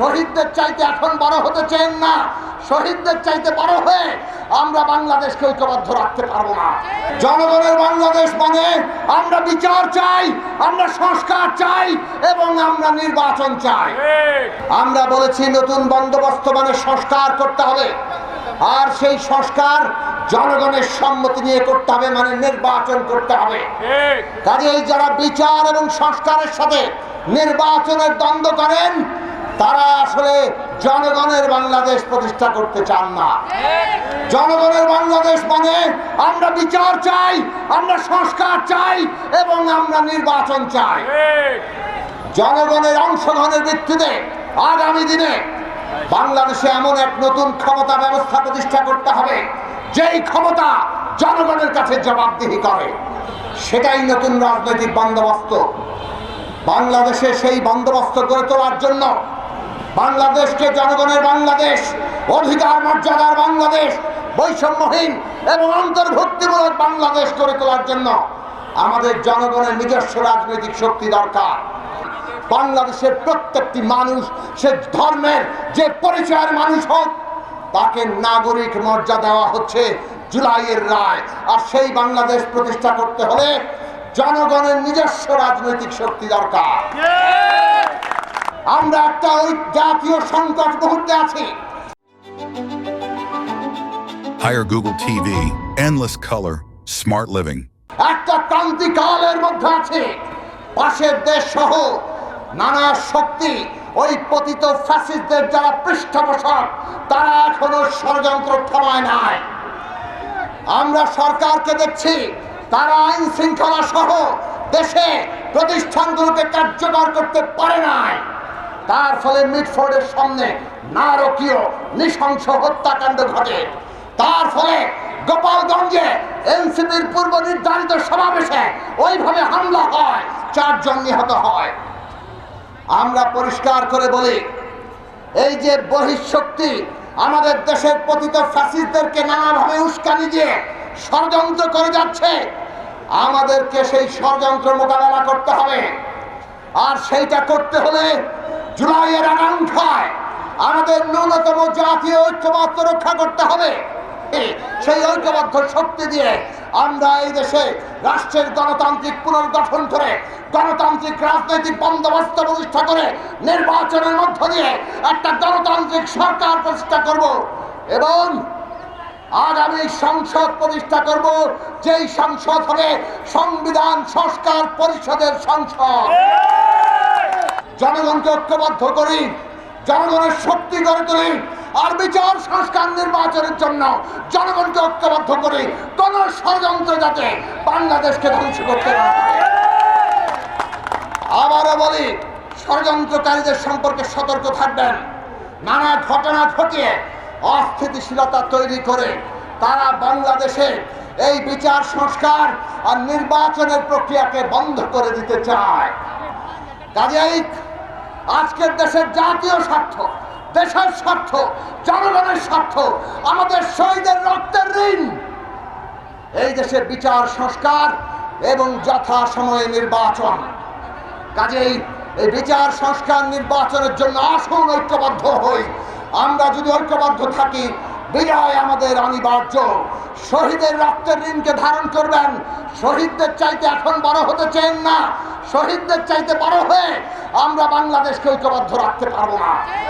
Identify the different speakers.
Speaker 1: শহীদদের চাইতে এখন বড় হতে চান না। শহীদদের চাইতে বড় হয়ে আমরা বাংলাদেশকে ঐক্যবদ্ধ রাখতে পারব না। জনগণের বাংলাদেশ মানে আমরা বিচার চাই, আমরা সংস্কার চাই এবং আমরা নির্বাচন চাই। আমরা বলেছি নতুন বন্দোবস্ত মানে সংস্কার করতে হবে। আর সেই সংস্কার জনগণের সম্মতি নিয়ে করতে হবে মানে নির্বাচন করতে হবে। কাজেই যারা বিচার এবং সংস্কারের সাথে নির্বাচনের দ্বন্দ্ব করেন তারা আসলে জনগণের বাংলাদেশ প্রতিষ্ঠা করতে চান না। জনগণের বাংলাদেশ মানে আমরা বিচার চাই, আমরা সংস্কার চাই এবং আমরা নির্বাচন চাই। জনগণের অংশগ্রহণের ভিত্তিতে আগামী দিনে বাংলাদেশে এমন এক নতুন ক্ষমতা ব্যবস্থা প্রতিষ্ঠা করতে হবে, যেই ক্ষমতা জনগণের কাছে জবাবদিহি করে। সেটাই নতুন রাজনৈতিক বন্দোবস্ত। বাংলাদেশে সেই বন্দোবস্ত গড়ে তোলার জন্য বাংলাদেশকে জনগণের বাংলাদেশ, অধিকার মর্যাদার বাংলাদেশ, বৈষম্যহীন এবং অন্তর্ভুক্তিমূলক বাংলাদেশ গড়ে তোলার জন্য আমাদের জনগণের নিজস্ব রাজনৈতিক শক্তি দরকার। বাংলাদেশের প্রত্যেকটি মানুষ, সে ধর্মের যে পরিচয়ের মানুষ হোক, তাকে নাগরিক মর্যাদা দেওয়া হচ্ছে জুলাইয়ের রায়। আর সেই বাংলাদেশ প্রতিষ্ঠা করতে হলে জনগণের নিজস্ব রাজনৈতিক শক্তি দরকার। আমরা একটা ওই জাতীয় সংকট মুহূর্তে আছি।
Speaker 2: Hire Google TV, endless color, smart living.
Speaker 1: একটা ক্রান্তিকালের মধ্যে আছে। পাশের দেশ সহ নানা শক্তি ওই পতিত ফ্যাসিস্টদের যারা পৃষ্ঠপোষক তারা এখনও ষড়যন্ত্র থামায় নাই। আমরা সরকারকে দেখছি তারা আইন শৃঙ্খলা সহ দেশে প্রতিষ্ঠানগুলোকে কার্যকর করতে পারে নাই। তার ফলে মিটফোর্ডের সামনে নারকীয় নৃশংস হত্যাকাণ্ড ঘটে। তার ফলে গোপালগঞ্জে এনসিপির পূর্ব নির্ধারিত সমাবেশে ওইভাবে হামলা হয়, চারজন নিহত হয়। আমরা পরিষ্কার করে বলি, এই যে বহিঃশক্তি আমাদের দেশের পতিত ফ্যাসিস্টদেরকে নানাভাবে উস্কানি দিয়ে ষড়যন্ত্র করে যাচ্ছে, আমাদেরকে সেই ষড়যন্ত্র মোকাবেলা করতে হবে। আর সেইটা করতে হলে জুলাইয়ের আকাঙ্ক্ষায় আমাদের ন্যূনতম জাতীয় ঐক্যবদ্ধ রক্ষা করতে হবে। সেই ঐক্যবদ্ধ শক্তি দিয়ে আমরা এই দেশে রাষ্ট্রের গণতান্ত্রিক পুনর্গঠন করে, গণতান্ত্রিক রাজনৈতিক বন্দোবস্ত প্রতিষ্ঠা করে, নির্বাচনের মধ্য দিয়ে একটা গণতান্ত্রিক সরকার প্রতিষ্ঠা করব এবং আগামী সংসদ প্রতিষ্ঠা করব, যেই সংসদ হবে সংবিধান সংস্কার পরিষদের সংসদ। জনগণকে ঐক্যবদ্ধ করি, জনগণের শক্তি গড়ে তুলি আর বিচার, সংস্কার, নির্বাচনের জন্য জনগণকে ঐক্যবদ্ধ করি কোন ষড়যন্ত্র যাতে বাংলাদেশকে ধ্বংস করতে না আবারও বলি, ষড়যন্ত্রকারীদের সম্পর্কে সতর্ক থাকবেন। নানা ঘটনা ঘটিয়ে অস্থিতিশীলতা তৈরি করে তারা বাংলাদেশে এই বিচার, সংস্কার আর নির্বাচনের প্রক্রিয়াকে বন্ধ করে দিতে চায়। কাজেই আজকের দেশের জাতীয় স্বার্থ, দেশের স্বার্থ, জনগণের স্বার্থ, আমাদের শহীদের রক্তের ঋণ। এই দেশের বিচার, সংস্কার এবং যথা সময়ে নির্বাচন। কাজেই এই বিচার, সংস্কার নির্বাচনের জন্য আসুন ঐক্যবদ্ধ হই। আমরা যদি ঐক্যবদ্ধ থাকি বিজয় আমাদের অনিবার্য। শহীদের রক্তের ঋণকে ধারণ করবেন। শহীদদের চাইতে এখন বড় হতে চেন না। শহীদদের চাইতে বড় হয়ে আমরা বাংলাদেশকে ঐক্যবদ্ধ রাখতে পারব না।